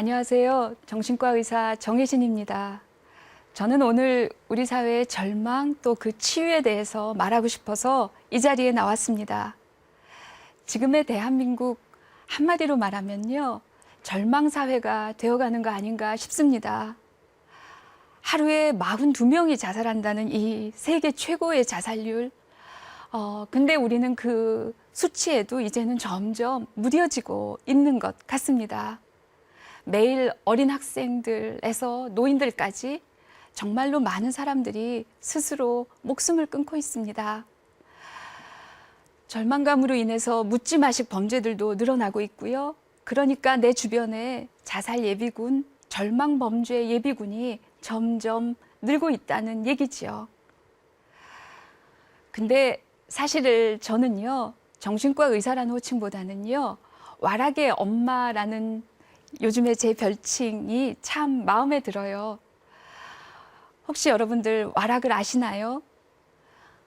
안녕하세요. 정신과 의사 정혜진입니다. 저는 오늘 우리 사회의 절망 또 그 치유에 대해서 말하고 싶어서 이 자리에 나왔습니다. 지금의 대한민국 한마디로 말하면요. 절망 사회가 되어가는 거 아닌가 싶습니다. 하루에 42명이 자살한다는 이 세계 최고의 자살률. 어, 근데 우리는 그 수치에도 이제는 점점 무뎌지고 있는 것 같습니다. 매일 어린 학생들에서 노인들까지 정말로 많은 사람들이 스스로 목숨을 끊고 있습니다. 절망감으로 인해서 묻지 마식 범죄들도 늘어나고 있고요. 그러니까 내 주변에 자살 예비군, 절망 범죄 예비군이 점점 늘고 있다는 얘기지요. 근데 사실을 저는요, 정신과 의사라는 호칭보다는요, 와락의 엄마라는 요즘에 제 별칭이 참 마음에 들어요. 혹시 여러분들 와락을 아시나요?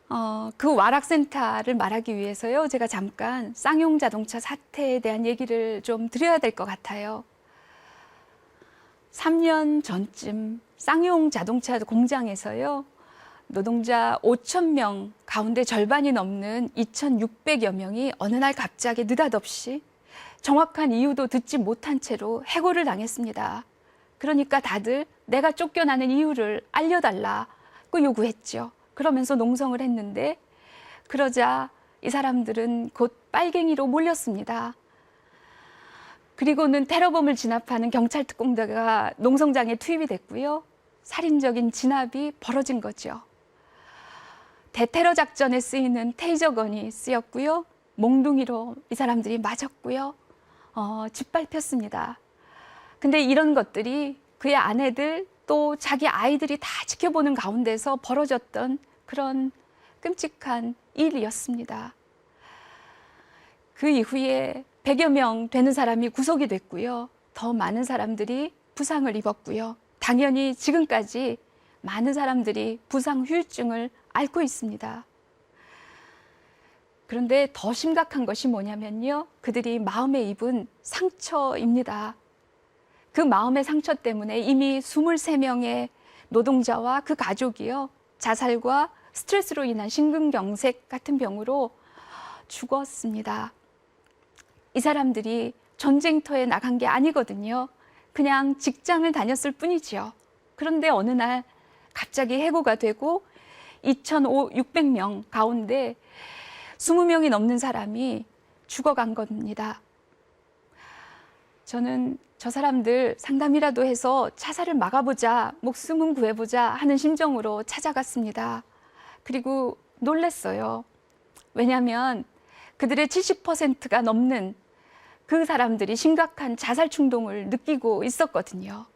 어, 그 와락센터를 말하기 위해서요, 제가 잠깐 쌍용 자동차 사태에 대한 얘기를 좀 드려야 될 것 같아요. 3년 전쯤 쌍용 자동차 공장에서요, 노동자 5천 명 가운데 절반이 넘는 2,600여 명이 어느 날 갑자기 느닷없이 정확한 이유도 듣지 못한 채로 해고를 당했습니다. 그러니까 다들 내가 쫓겨나는 이유를 알려달라고 요구했죠. 그러면서 농성을 했는데 그러자 이 사람들은 곧 빨갱이로 몰렸습니다. 그리고는 테러범을 진압하는 경찰 특공대가 농성장에 투입이 됐고요. 살인적인 진압이 벌어진 거죠. 대테러 작전에 쓰이는 테이저건이 쓰였고요. 몽둥이로 이 사람들이 맞았고요. 어, 짓밟혔습니다. 근데 이런 것들이 그의 아내들 또 자기 아이들이 다 지켜보는 가운데서 벌어졌던 그런 끔찍한 일이었습니다. 그 이후에 100여 명 되는 사람이 구속이 됐고요. 더 많은 사람들이 부상을 입었고요. 당연히 지금까지 많은 사람들이 부상 후유증을 앓고 있습니다. 그런데 더 심각한 것이 뭐냐면요. 그들이 마음에 입은 상처입니다. 그 마음의 상처 때문에 이미 23명의 노동자와 그 가족이요. 자살과 스트레스로 인한 심근경색 같은 병으로 죽었습니다. 이 사람들이 전쟁터에 나간 게 아니거든요. 그냥 직장을 다녔을 뿐이지요. 그런데 어느 날 갑자기 해고가 되고 2,600명 가운데 20명이 넘는 사람이 죽어간 겁니다. 저는 저 사람들 상담이라도 해서 차사를 막아보자, 목숨은 구해보자 하는 심정으로 찾아갔습니다. 그리고 놀랐어요. 왜냐하면 그들의 70%가 넘는 그 사람들이 심각한 자살 충동을 느끼고 있었거든요.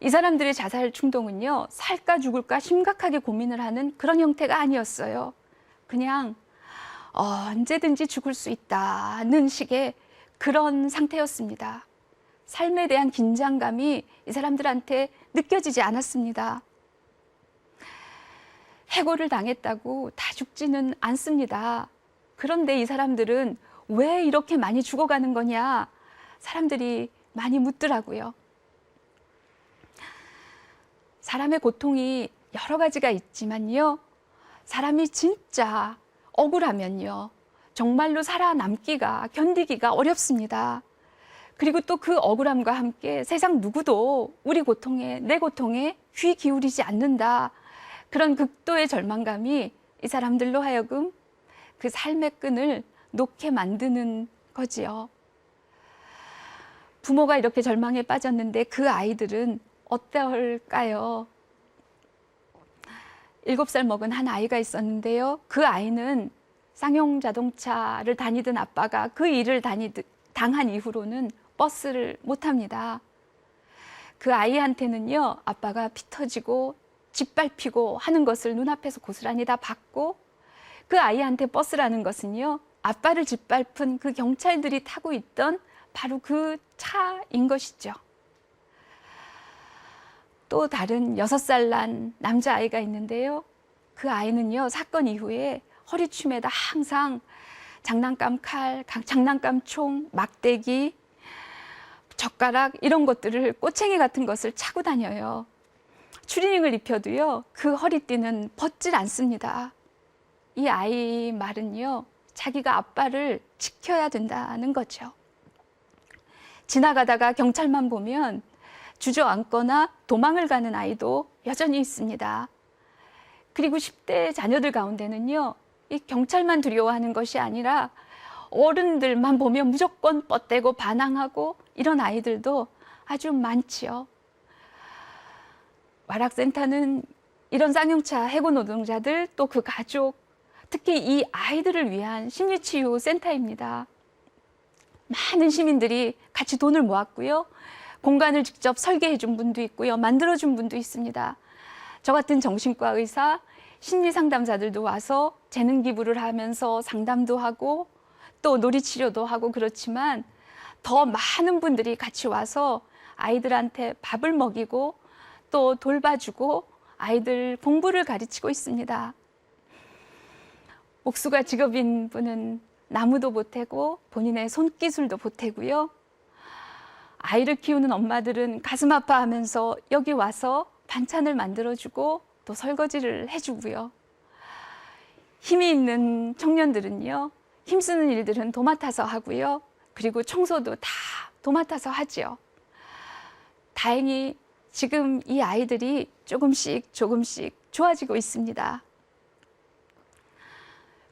이 사람들의 자살 충동은요, 살까 죽을까 심각하게 고민을 하는 그런 형태가 아니었어요. 그냥 언제든지 죽을 수 있다는 식의 그런 상태였습니다. 삶에 대한 긴장감이 이 사람들한테 느껴지지 않았습니다. 해고를 당했다고 다 죽지는 않습니다. 그런데 이 사람들은 왜 이렇게 많이 죽어가는 거냐? 사람들이 많이 묻더라고요. 사람의 고통이 여러 가지가 있지만요. 사람이 진짜 억울하면요. 정말로 살아남기가, 견디기가 어렵습니다. 그리고 또 그 억울함과 함께 세상 누구도 우리 고통에, 내 고통에 귀 기울이지 않는다. 그런 극도의 절망감이 이 사람들로 하여금 그 삶의 끈을 놓게 만드는 거지요. 부모가 이렇게 절망에 빠졌는데 그 아이들은 어떨까요? 일곱 살 먹은 한 아이가 있었는데요. 그 아이는 쌍용 자동차를 다니던 아빠가 그 일을 다니 당한 이후로는 버스를 못 탑니다. 그 아이한테는요, 아빠가 피 터지고 짓밟히고 하는 것을 눈앞에서 고스란히 다 봤고, 그 아이한테 버스라는 것은요, 아빠를 짓밟은 그 경찰들이 타고 있던 바로 그 차인 것이죠. 또 다른 여섯 살 난 남자아이가 있는데요. 그 아이는요, 사건 이후에 허리춤에다 항상 장난감 칼, 장난감 총, 막대기, 젓가락 이런 것들을 꼬챙이 같은 것을 차고 다녀요. 추리닝을 입혀도요, 그 허리띠는 벗질 않습니다. 이 아이 말은요, 자기가 아빠를 지켜야 된다는 거죠. 지나가다가 경찰만 보면 주저앉거나 도망을 가는 아이도 여전히 있습니다. 그리고 10대 자녀들 가운데는요, 이 경찰만 두려워하는 것이 아니라 어른들만 보면 무조건 뻗대고 반항하고 이런 아이들도 아주 많지요. 와락센터는 이런 쌍용차 해고 노동자들 또 그 가족 특히 이 아이들을 위한 심리치유 센터입니다. 많은 시민들이 같이 돈을 모았고요. 공간을 직접 설계해 준 분도 있고요. 만들어 준 분도 있습니다. 저 같은 정신과 의사, 심리 상담사들도 와서 재능 기부를 하면서 상담도 하고 또 놀이 치료도 하고 그렇지만 더 많은 분들이 같이 와서 아이들한테 밥을 먹이고 또 돌봐주고 아이들 공부를 가르치고 있습니다. 목수가 직업인 분은 나무도 보태고 본인의 손기술도 보태고요. 아이를 키우는 엄마들은 가슴 아파하면서 여기 와서 반찬을 만들어주고 또 설거지를 해주고요. 힘이 있는 청년들은요, 힘쓰는 일들은 도맡아서 하고요. 그리고 청소도 다 도맡아서 하지요. 다행히 지금 이 아이들이 조금씩 조금씩 좋아지고 있습니다.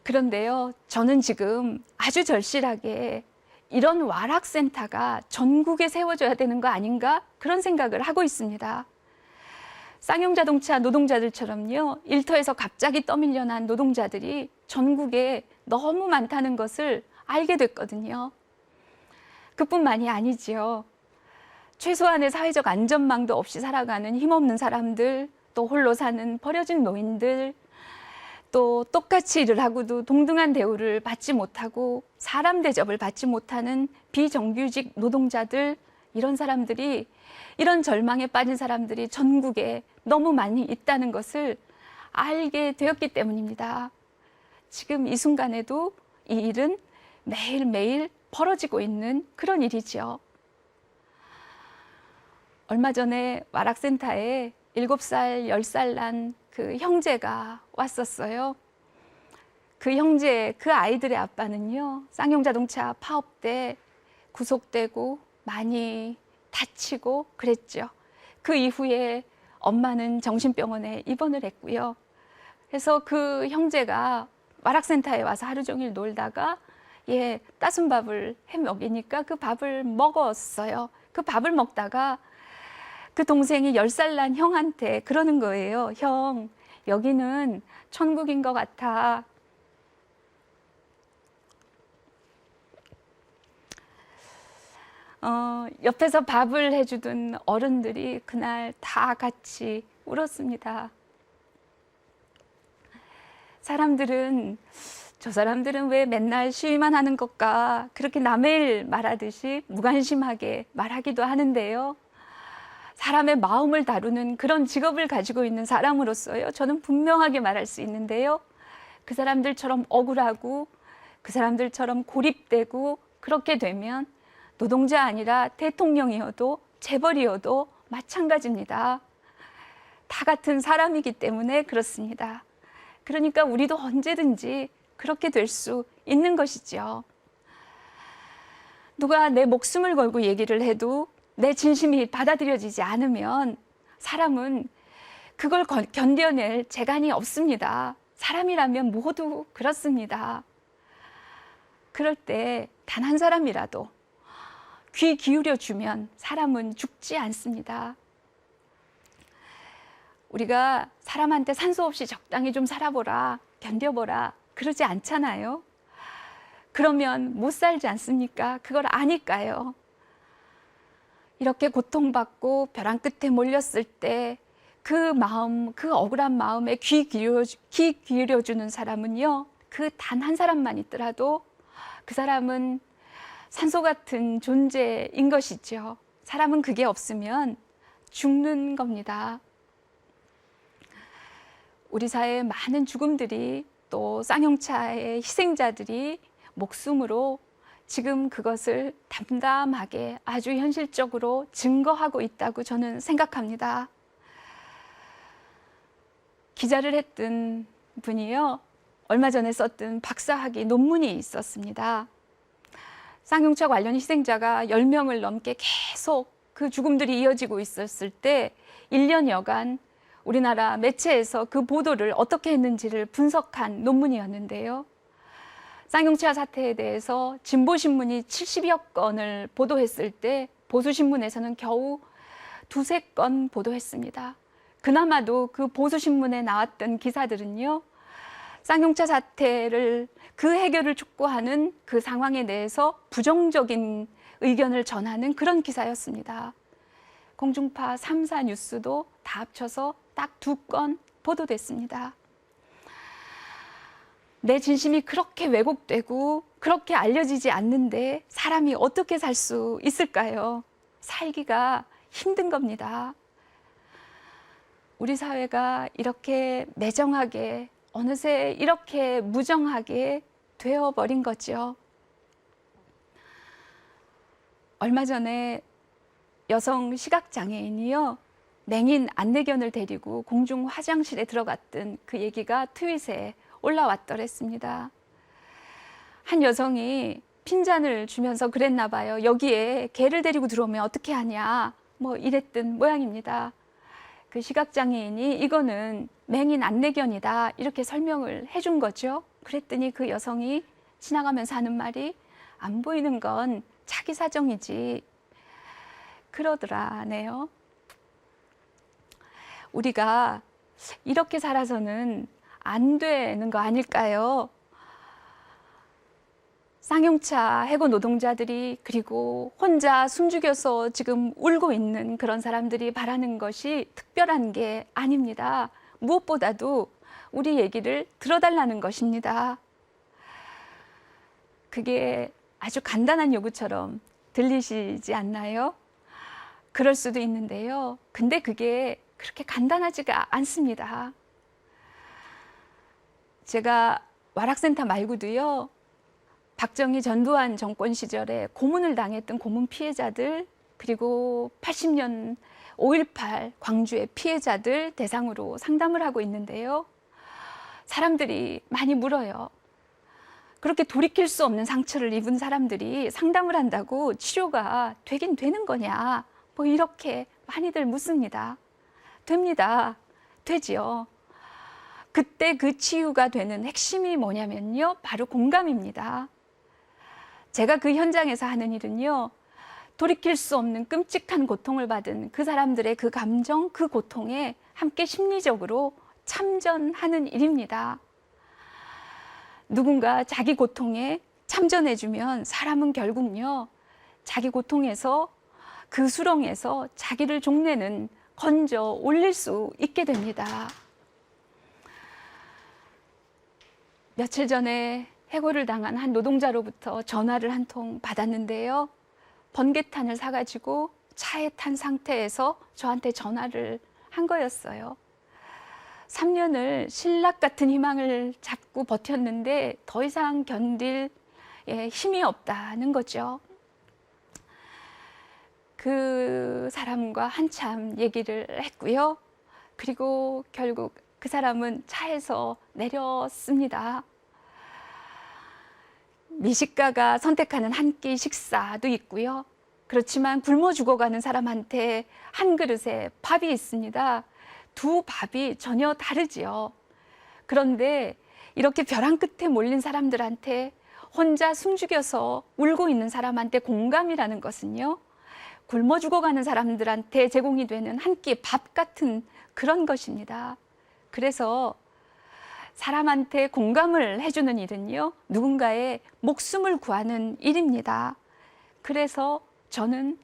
그런데요, 저는 지금 아주 절실하게 이런 와락센터가 전국에 세워져야 되는 거 아닌가 그런 생각을 하고 있습니다. 쌍용 자동차 노동자들처럼요, 일터에서 갑자기 떠밀려 난 노동자들이 전국에 너무 많다는 것을 알게 됐거든요. 그뿐만이 아니지요. 최소한의 사회적 안전망도 없이 살아가는 힘없는 사람들, 또 홀로 사는 버려진 노인들, 또 똑같이 일을 하고도 동등한 대우를 받지 못하고 사람 대접을 받지 못하는 비정규직 노동자들, 이런 사람들이, 이런 절망에 빠진 사람들이 전국에 너무 많이 있다는 것을 알게 되었기 때문입니다. 지금 이 순간에도 이 일은 매일매일 벌어지고 있는 그런 일이지요. 얼마 전에 와락센터에 7살, 10살 난 그 형제가 왔었어요. 그 형제, 그 아이들의 아빠는요, 쌍용 자동차 파업 때 구속되고 많이 다치고 그랬죠. 그 이후에 엄마는 정신병원에 입원을 했고요. 그래서 그 형제가 와락센터에 와서 하루 종일 놀다가 예, 따순 밥을 해 먹이니까 그 밥을 먹었어요. 그 밥을 먹다가 그 동생이 열 살 난 형한테 그러는 거예요. 형, 여기는 천국인 것 같아. 어, 옆에서 밥을 해주던 어른들이 그날 다 같이 울었습니다. 사람들은 저 사람들은 왜 맨날 시위만 하는 것까 그렇게 남의 일 말하듯이 무관심하게 말하기도 하는데요. 사람의 마음을 다루는 그런 직업을 가지고 있는 사람으로서요. 저는 분명하게 말할 수 있는데요. 그 사람들처럼 억울하고 그 사람들처럼 고립되고 그렇게 되면 노동자 아니라 대통령이어도 재벌이어도 마찬가지입니다. 다 같은 사람이기 때문에 그렇습니다. 그러니까 우리도 언제든지 그렇게 될 수 있는 것이죠. 누가 내 목숨을 걸고 얘기를 해도 내 진심이 받아들여지지 않으면 사람은 그걸 건- 견뎌낼 재간이 없습니다. 사람이라면 모두 그렇습니다. 그럴 때 단 한 사람이라도 귀 기울여 주면 사람은 죽지 않습니다. 우리가 사람한테 산소 없이 적당히 좀 살아보라, 견뎌보라, 그러지 않잖아요. 그러면 못 살지 않습니까? 그걸 아니까요. 이렇게 고통받고 벼랑 끝에 몰렸을 때 그 마음, 그 억울한 마음에 귀 기울여, 귀 기울여주는 사람은요, 그 단 한 사람만 있더라도 그 사람은 산소 같은 존재인 것이죠. 사람은 그게 없으면 죽는 겁니다. 우리 사회의 많은 죽음들이 또 쌍용차의 희생자들이 목숨으로 지금 그것을 담담하게 아주 현실적으로 증거하고 있다고 저는 생각합니다. 기자를 했던 분이요. 얼마 전에 썼던 박사학위 논문이 있었습니다. 쌍용차 관련 희생자가 10명을 넘게 계속 그 죽음들이 이어지고 있었을 때 1년여간 우리나라 매체에서 그 보도를 어떻게 했는지를 분석한 논문이었는데요. 쌍용차 사태에 대해서 진보신문이 70여 건을 보도했을 때 보수신문에서는 겨우 두세 건 보도했습니다. 그나마도 그 보수신문에 나왔던 기사들은요, 쌍용차 사태를 그 해결을 촉구하는 그 상황에 대해서 부정적인 의견을 전하는 그런 기사였습니다. 공중파 3사 뉴스도 다 합쳐서 딱 두 건 보도됐습니다. 내 진심이 그렇게 왜곡되고 그렇게 알려지지 않는데 사람이 어떻게 살 수 있을까요? 살기가 힘든 겁니다. 우리 사회가 이렇게 매정하게 어느새 이렇게 무정하게 되어버린 거죠. 얼마 전에 여성 시각장애인이요. 맹인 안내견을 데리고 공중 화장실에 들어갔던 그 얘기가 트윗에 올라왔더랬습니다. 한 여성이 핀잔을 주면서 그랬나 봐요. 여기에 개를 데리고 들어오면 어떻게 하냐. 뭐 이랬던 모양입니다. 그 시각장애인이 이거는 맹인 안내견이다. 이렇게 설명을 해준 거죠. 그랬더니 그 여성이 지나가면서 하는 말이 안 보이는 건 자기 사정이지. 그러더라네요. 우리가 이렇게 살아서는 안 되는 거 아닐까요? 쌍용차 해고 노동자들이 그리고 혼자 숨죽여서 지금 울고 있는 그런 사람들이 바라는 것이 특별한 게 아닙니다. 무엇보다도 우리 얘기를 들어달라는 것입니다. 그게 아주 간단한 요구처럼 들리시지 않나요? 그럴 수도 있는데요. 근데 그게 그렇게 간단하지가 않습니다. 제가 와락센터 말고도요, 박정희 전두환 정권 시절에 고문을 당했던 고문 피해자들, 그리고 80년 5.18 광주의 피해자들 대상으로 상담을 하고 있는데요. 사람들이 많이 물어요. 그렇게 돌이킬 수 없는 상처를 입은 사람들이 상담을 한다고 치료가 되긴 되는 거냐? 뭐 이렇게 많이들 묻습니다. 됩니다. 되지요. 그때 그 치유가 되는 핵심이 뭐냐면요. 바로 공감입니다. 제가 그 현장에서 하는 일은요. 돌이킬 수 없는 끔찍한 고통을 받은 그 사람들의 그 감정, 그 고통에 함께 심리적으로 참전하는 일입니다. 누군가 자기 고통에 참전해주면 사람은 결국요, 자기 고통에서 그 수렁에서 자기를 종내는 건져 올릴 수 있게 됩니다. 며칠 전에 해고를 당한 한 노동자로부터 전화를 한 통 받았는데요. 번개탄을 사가지고 차에 탄 상태에서 저한테 전화를 한 거였어요. 3년을 신락 같은 희망을 잡고 버텼는데 더 이상 견딜 예, 힘이 없다는 거죠. 그 사람과 한참 얘기를 했고요. 그리고 결국 그 사람은 차에서 내렸습니다. 미식가가 선택하는 한 끼 식사도 있고요. 그렇지만 굶어 죽어가는 사람한테 한 그릇에 밥이 있습니다. 두 밥이 전혀 다르지요. 그런데 이렇게 벼랑 끝에 몰린 사람들한테 혼자 숨죽여서 울고 있는 사람한테 공감이라는 것은요. 굶어 죽어가는 사람들한테 제공이 되는 한 끼 밥 같은 그런 것입니다. 그래서 사람한테 공감을 해주는 일은요, 누군가의 목숨을 구하는 일입니다. 그래서 저는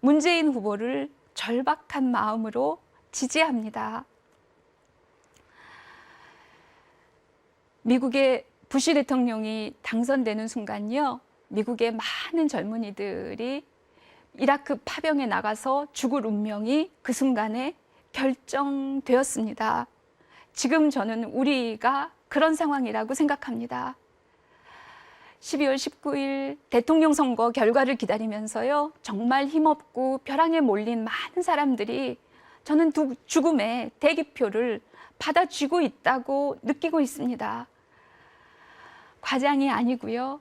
문재인 후보를 절박한 마음으로 지지합니다. 미국의 부시 대통령이 당선되는 순간요, 미국의 많은 젊은이들이 이라크 파병에 나가서 죽을 운명이 그 순간에 결정되었습니다. 지금 저는 우리가 그런 상황이라고 생각합니다. 12월 19일 대통령 선거 결과를 기다리면서요. 정말 힘없고 벼랑에 몰린 많은 사람들이 저는 두 죽음의 대기표를 받아쥐고 있다고 느끼고 있습니다. 과장이 아니고요.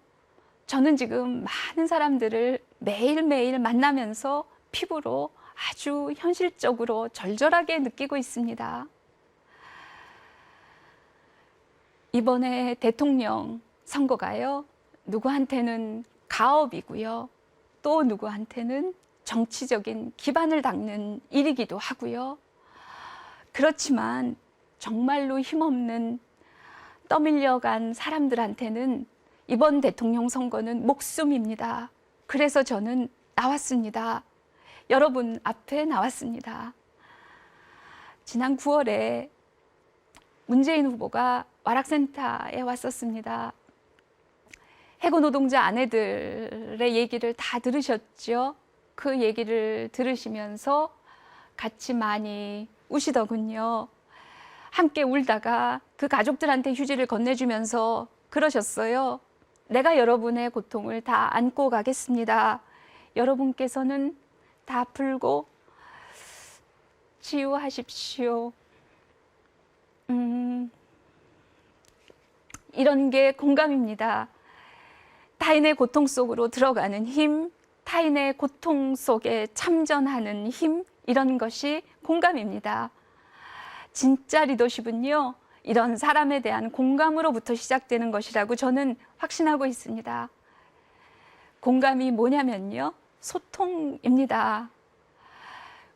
저는 지금 많은 사람들을 매일매일 만나면서 피부로 아주 현실적으로 절절하게 느끼고 있습니다. 이번에 대통령 선거가요, 누구한테는 가업이고요, 또 누구한테는 정치적인 기반을 닦는 일이기도 하고요. 그렇지만 정말로 힘없는 떠밀려간 사람들한테는 이번 대통령 선거는 목숨입니다. 그래서 저는 나왔습니다. 여러분 앞에 나왔습니다. 지난 9월에 문재인 후보가 와락센터에 왔었습니다. 해고 노동자 아내들의 얘기를 다 들으셨죠? 그 얘기를 들으시면서 같이 많이 우시더군요. 함께 울다가 그 가족들한테 휴지를 건네주면서 그러셨어요. 내가 여러분의 고통을 다 안고 가겠습니다. 여러분께서는 다 풀고 치유하십시오. 음, 이런 게 공감입니다. 타인의 고통 속으로 들어가는 힘, 타인의 고통 속에 참전하는 힘, 이런 것이 공감입니다. 진짜 리더십은요, 이런 사람에 대한 공감으로부터 시작되는 것이라고 저는 확신하고 있습니다. 공감이 뭐냐면요, 소통입니다.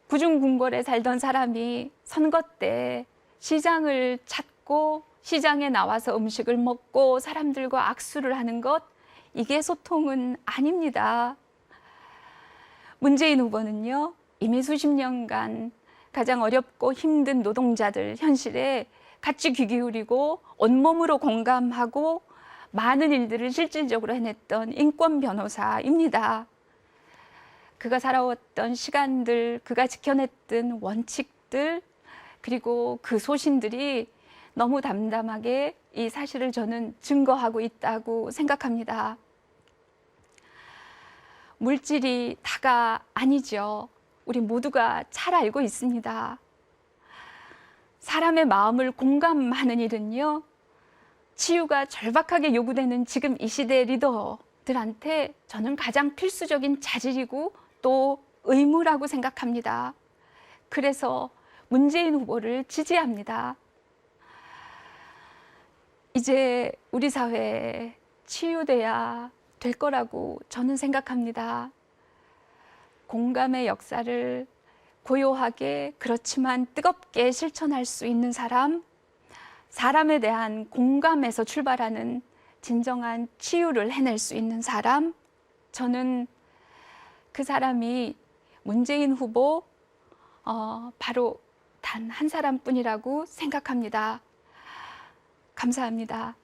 구중궁궐에 살던 사람이 선거 때 시장을 찾고 시장에 나와서 음식을 먹고 사람들과 악수를 하는 것, 이게 소통은 아닙니다. 문재인 후보는요, 이미 수십 년간 가장 어렵고 힘든 노동자들 현실에 같이 귀 기울이고 온몸으로 공감하고 많은 일들을 실질적으로 해냈던 인권 변호사입니다. 그가 살아왔던 시간들, 그가 지켜냈던 원칙들, 그리고 그 소신들이 너무 담담하게 이 사실을 저는 증거하고 있다고 생각합니다. 물질이 다가 아니죠. 우리 모두가 잘 알고 있습니다. 사람의 마음을 공감하는 일은요, 치유가 절박하게 요구되는 지금 이 시대 리더들한테 저는 가장 필수적인 자질이고 또 의무라고 생각합니다. 그래서 문재인 후보를 지지합니다. 이제 우리 사회 치유돼야 될 거라고 저는 생각합니다. 공감의 역사를 고요하게 그렇지만 뜨겁게 실천할 수 있는 사람, 사람에 대한 공감에서 출발하는 진정한 치유를 해낼 수 있는 사람, 저는 그 사람이 문재인 후보 어, 바로 단 한 사람뿐이라고 생각합니다. 감사합니다.